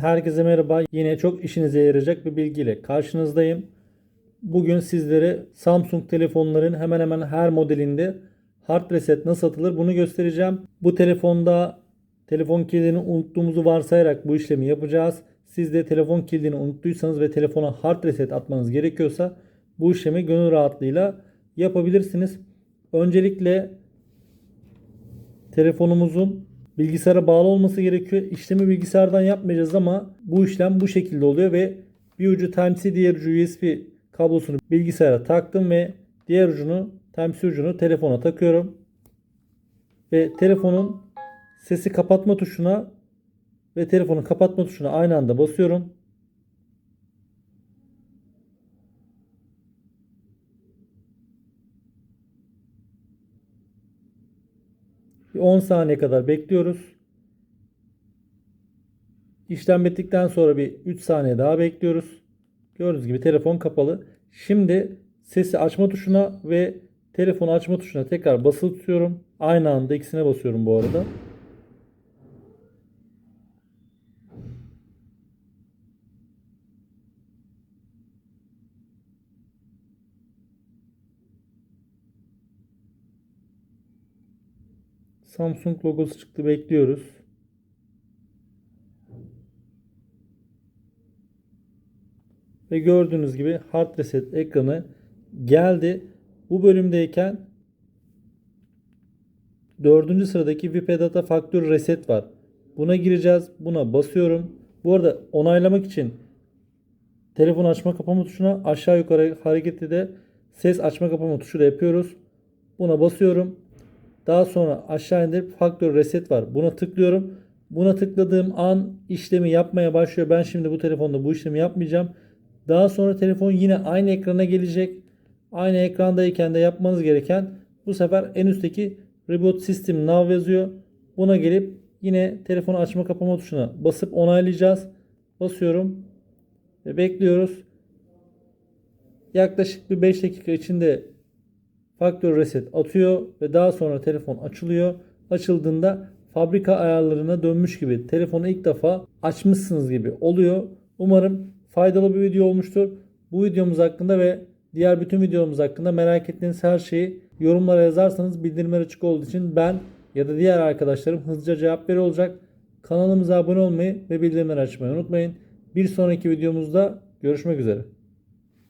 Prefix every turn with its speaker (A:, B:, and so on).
A: Herkese merhaba. Yine çok işinize yarayacak bir bilgiyle karşınızdayım. Bugün sizlere Samsung telefonların hemen hemen her modelinde hard reset nasıl atılır bunu göstereceğim. Bu telefonda telefon kilidini unuttuğumuzu varsayarak bu işlemi yapacağız. Siz de telefon kilidini unuttuysanız ve telefona hard reset atmanız gerekiyorsa bu işlemi gönül rahatlığıyla yapabilirsiniz. Öncelikle telefonumuzun bilgisayara bağlı olması gerekiyor. İşlemi bilgisayardan yapmayacağız ama bu işlem bu şekilde oluyor ve bir ucu Type-C diğer ucu USB kablosunu bilgisayara taktım ve diğer ucunu Type-C ucunu telefona takıyorum. Ve telefonun sesi kapatma tuşuna ve telefonu kapatma tuşuna aynı anda basıyorum. 10 saniye kadar bekliyoruz. İşlem bittikten sonra bir 3 saniye daha bekliyoruz. Gördüğünüz gibi telefon kapalı. Şimdi sesi açma tuşuna ve telefonu açma tuşuna tekrar basılı tutuyorum. Aynı anda ikisine basıyorum bu arada. Samsung logosu çıktı bekliyoruz. Ve gördüğünüz gibi hard reset ekranı geldi. Bu bölümdeyken dördüncü sıradaki VIP Data Factory Reset var. Buna gireceğiz. Buna basıyorum. Bu arada onaylamak için telefon açma kapama tuşuna aşağı yukarı hareketi de ses açma kapama tuşuyla yapıyoruz. Buna basıyorum. Daha sonra aşağı indirip Factory Reset var. Buna tıklıyorum. Buna tıkladığım an işlemi yapmaya başlıyor. Ben şimdi bu telefonda bu işlemi yapmayacağım. Daha sonra telefon yine aynı ekrana gelecek. Aynı ekrandayken de yapmanız gereken bu sefer en üstteki Reboot System Now yazıyor. Buna gelip yine telefonu açma kapama tuşuna basıp onaylayacağız. Basıyorum ve bekliyoruz. Yaklaşık bir 5 dakika içinde Factory Reset atıyor ve daha sonra telefon açılıyor. Açıldığında fabrika ayarlarına dönmüş gibi telefonu ilk defa açmışsınız gibi oluyor. Umarım faydalı bir video olmuştur. Bu videomuz hakkında ve diğer bütün videolarımız hakkında merak ettiğiniz her şeyi yorumlara yazarsanız bildirimler açık olduğu için ben ya da diğer arkadaşlarım hızlıca cevap veriyor olacak. Kanalımıza abone olmayı ve bildirimleri açmayı unutmayın. Bir sonraki videomuzda görüşmek üzere.